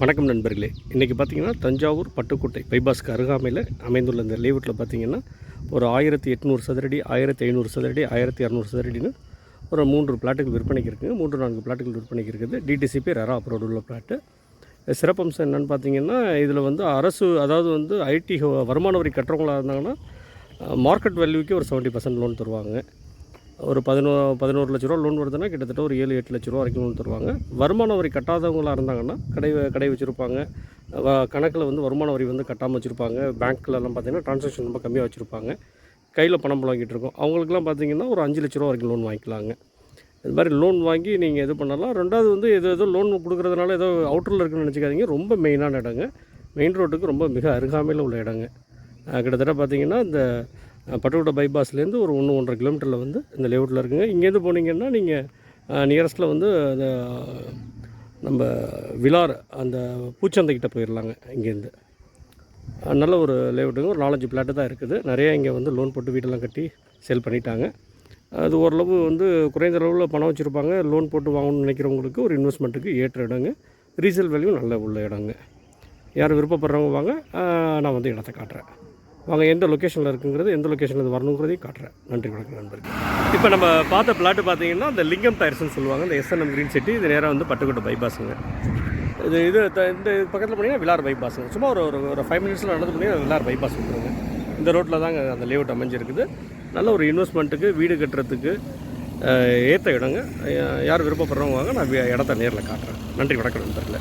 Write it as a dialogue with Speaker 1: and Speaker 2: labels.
Speaker 1: வணக்கம் நண்பர்களே. இன்றைக்கி பார்த்தீங்கன்னா தஞ்சாவூர் பட்டுக்கோட்டை பைபாஸ்க்கு அருகாமையில் அமைந்துள்ள இந்த லேவுட்டில் பார்த்தீங்கன்னா ஒரு ஆயிரத்தி எட்நூறு சதுரடி ஆயிரத்தி ஐநூறு சதுரடி ஆயிரத்தி இரநூறு சதுரடின்னு ஒரு மூன்று பிளாட்டுகள் விற்பனைக்கு இருக்குது. மூன்று நான்கு பிளாட்டுகள் விற்பனைக்கு இருக்குது. டிடிசிபி ரெரா அப்ரோடு உள்ள பிளாட்டு. சிறப்பம்சம் என்னென்னு பார்த்தீங்கன்னா இதில் வந்து அரசு அதாவது வந்து ஐடி வருமான வரி கட்டுறவங்களாக இருந்தாங்கன்னா மார்க்கெட் வேல்யூக்கு ஒரு செவன்ட்டி பர்சன்ட் லோன் தருவாங்க. ஒரு பதினோ பதினோரு லட்ச ரூபா லோன் வருதுன்னா கிட்டத்தட்ட ஒரு ஏழு எட்டு லட்ச ரூபா வரைக்கும் லோன் தருவாங்க. வருமான வரி கட்டாதவங்களாக இருந்தாங்கன்னா கடை கடை வச்சுருப்பாங்க. கணக்கில் வந்து வருமான வரி வந்து கட்டாமல் வச்சுருப்பாங்க. பேங்க்லலாம் பார்த்தீங்கன்னா ட்ரான்சாக்ஷன் ரொம்ப கம்மியாக வச்சுருப்பாங்க. கையில் பணம் புழங்கிட்டு இருக்கோம். அவங்களுக்குலாம் பார்த்திங்கன்னா ஒரு அஞ்சு லட்ச ரூபா வரைக்கும் லோன் வாங்கிக்கலாங்க. இது மாதிரி லோன் வாங்கி நீங்கள் இது பண்ணலாம். ரெண்டாவது வந்து எது ஏதோ லோன் கொடுக்குறதுனால ஏதோ அவுட்டரில் இருக்குன்னு நினச்சிக்காதீங்க. ரொம்ப மெயினான இடங்க. மெயின் ரோட்டுக்கு ரொம்ப மிக அருகாமையில் உள்ள இடங்க. கிட்டத்தட்ட பார்த்தீங்கன்னா இந்த பட்டுக்கோட்டை பைபாஸ்லேருந்து ஒரு ஒன்று ஒன்றரை கிலோமீட்டரில் வந்து இந்த லேவுட்டில் இருக்குங்க. இங்கேருந்து போனீங்கன்னா நீங்கள் நியரஸ்ட்டில் வந்து அந்த நம்ம விலார் அந்த பூச்சந்தைக்கிட்ட போயிடலாங்க இங்கேருந்து நல்ல ஒரு லேவுட்டுங்க ஒரு நாலஞ்சு பிளாட்டு தான் இருக்குது. நிறையா இங்கே வந்து லோன் போட்டு வீடெல்லாம் கட்டி சேல் பண்ணிட்டாங்க. அது ஓரளவு வந்து குறைந்த அளவில் பணம் வச்சுருப்பாங்க. லோன் போட்டு வாங்கணும்னு நினைக்கிறவங்களுக்கு ஒரு இன்வெஸ்ட்மெண்ட்டுக்கு ஏற்ற இடங்க. ரீசேல் வேல்யூ நல்ல உள்ள இடங்க. யார் விருப்பப்படுறவங்க வாங்க நான் வந்து இடத்த காட்டுறேன். வாங்க எந்த லொக்கேஷனில் இருக்குங்கிறது எந்த லொக்கேஷனில் இது வரணுங்கிறதையும் காட்டுறேன். நன்றி வணக்கம் நண்பர்கள். இப்போ நம்ம பார்த்த பிளாட்டு பார்த்தீங்கன்னா இந்த லிங்கம் டயர்ஸ்னு சொல்லுவாங்க. இந்த எஸ்என்எம் கிரீன் சிட்டி இது நேராக வந்து பட்டுக்கோட்டை பைபாஸுங்க இது இது த- இந்த பக்கத்தில் போனீங்கன்னா விலார் பைபாஸுங்க சும்மா ஒரு ஒரு ஒரு ஃபைவ் மினிட்ஸில் நடந்து போனீங்கன்னா விலார் பைபாஸ் வந்துருங்க இந்த ரோட்டில் தாங்க அந்த லேஅவுட் அமைஞ்சிருக்குது. நல்ல ஒரு இன்வெஸ்ட்மெண்ட்டுக்கு வீடு கட்டுறதுக்கு ஏற்ற இடங்க. யார் விருப்பப்படுறவங்க வாங்க நான் இடத்த நேரில் காட்டுறேன். நன்றி வணக்கம் நண்பர்களே.